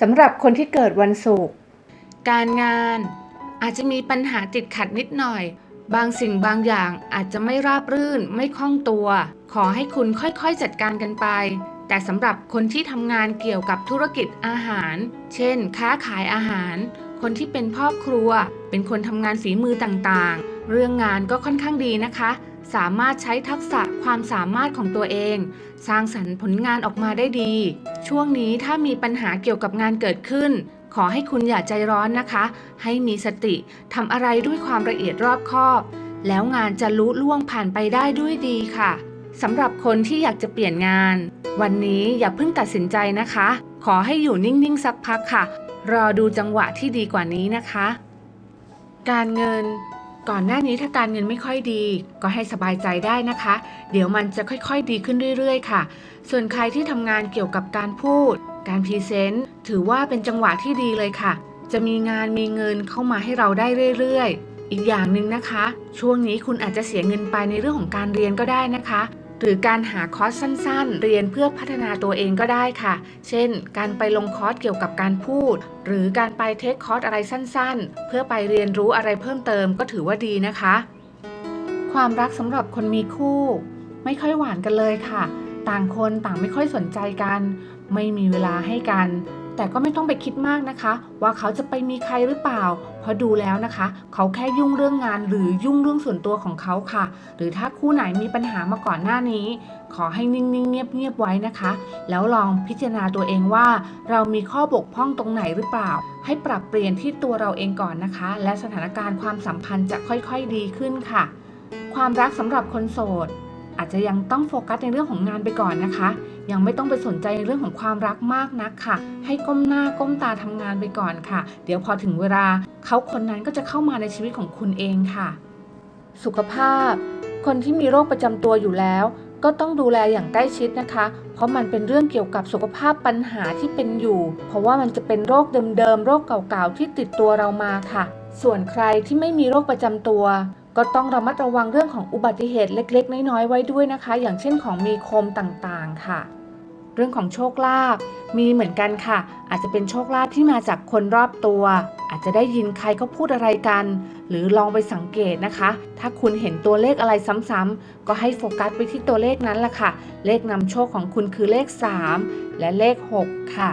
สำหรับคนที่เกิดวันศุกร์การงานอาจจะมีปัญหาติดขัดนิดหน่อย บางสิ่งบางอย่างอาจจะไม่ราบรื่น ไม่คล่องตัว ขอให้คุณค่อยๆจัดการกันไป แต่สำหรับคนที่ทำงานเกี่ยวกับธุรกิจอาหาร เช่น ค้าขายอาหาร คนที่เป็นพ่อครัว เป็นคนทำงานฝีมือต่างๆ เรื่องงานก็ค่อนข้างดีนะคะ สามารถใช้ทักษะ ความสามารถของตัวเอง สร้างสรรค์ผลงานออกมาได้ดี ช่วงนี้ถ้ามีปัญหาเกี่ยวกับงานเกิดขึ้น ขอให้คุณอย่าใจร้อนนะคะ ให้มีสติทำอะไรด้วยความละเอียดรอบคอบ แล้วงานจะลุล่วงผ่านไปได้ด้วยดีค่ะสำหรับคนที่อยากจะเปลี่ยนงาน วันนี้อย่าเพิ่งตัดสินใจนะคะ ขอให้อยู่นิ่งๆสักพักค่ะ รอดูจังหวะที่ดีกว่านี้นะคะ การเงิน ก่อนหน้านี้ถ้าการเงินไม่ค่อยดี ก็ให้สบายใจได้นะคะ เดี๋ยวมันจะค่อยๆดีขึ้นเรื่อยๆ ค่ะ ส่วนใครที่ทำงานเกี่ยวกับการพูด การพรีเซนต์ถือว่าเป็นจังหวะที่ดีเลยค่ะ จะมีงานมีเงินเข้ามาให้เราได้เรื่อยๆ อีกอย่างหนึ่งนะคะ ช่วงนี้คุณอาจจะเสียเงินไปในเรื่องของการเรียนก็ได้นะคะ หรือการหาคอร์สสั้นๆ เรียนเพื่อพัฒนาตัวเองก็ได้ค่ะ เช่น การไปลงคอร์สเกี่ยวกับการพูด หรือการไปเทคคอร์สอะไรสั้นๆ เพื่อไปเรียนรู้อะไรเพิ่มเติมก็ถือว่าดีนะคะ ความรักสำหรับคนมีคู่ ไม่ค่อยหวานกันเลยค่ะ ต่างคนต่างไม่ค่อยสนใจกัน ไม่มีเวลาให้กัน แต่ก็ไม่ต้องไปคิดมากนะคะ ว่าเขาจะไปมีใครหรือเปล่า เพราะดูแล้วนะคะ เขาแค่ยุ่งเรื่องงานหรือยุ่งเรื่องส่วนตัวของเขาค่ะ หรือถ้าคู่ไหนมีปัญหามาก่อนหน้านี้ ขอให้นิ่งๆเงียบๆไว้นะคะ แล้วลองพิจารณาตัวเองว่า เรามีข้อบกพร่องตรงไหนหรือเปล่า ให้ปรับเปลี่ยนที่ตัวเราเองก่อนนะคะ และสถานการณ์ความสัมพันธ์จะค่อยๆดีขึ้นค่ะ ความรักสำหรับคนโสด อาจจะยังต้องโฟกัสในเรื่องของงานไปก่อนนะคะ ยังไม่ต้องไปสนใจในเรื่องของความรักมากนักค่ะ ให้ก้มหน้าก้มตาทำงานไปก่อนค่ะ เดี๋ยวพอถึงเวลาเขาคนนั้นก็จะเข้ามาในชีวิตของคุณเองค่ะ สุขภาพ คนที่มีโรคประจำตัวอยู่แล้วก็ต้องดูแลอย่างใกล้ชิดนะคะ เพราะมันเป็นเรื่องเกี่ยวกับสุขภาพปัญหาที่เป็นอยู่ เพราะว่ามันจะเป็นโรคเดิมๆ โรคเก่าๆ ที่ติดตัวเรามาค่ะ ส่วนใครที่ไม่มีโรคประจำตัว ก็ต้องระมัดระวังเรื่องของอุบัติเหตุเล็ก ๆ น้อยๆไว้ด้วยนะคะ อย่างเช่นของมีคมต่างๆค่ะ เรื่องของโชคลาภมีเหมือนกันค่ะ อาจจะเป็นโชคลาภที่มาจากคนรอบตัว อาจจะได้ยินใครเขาพูดอะไรกัน หรือลองไปสังเกตนะคะ ถ้าคุณเห็นตัวเลขอะไรซ้ำๆก็ให้โฟกัสไปที่ตัวเลขนั้นแหละค่ะ เลขนำโชคของคุณคือเลข 3 และเลข 6 ค่ะ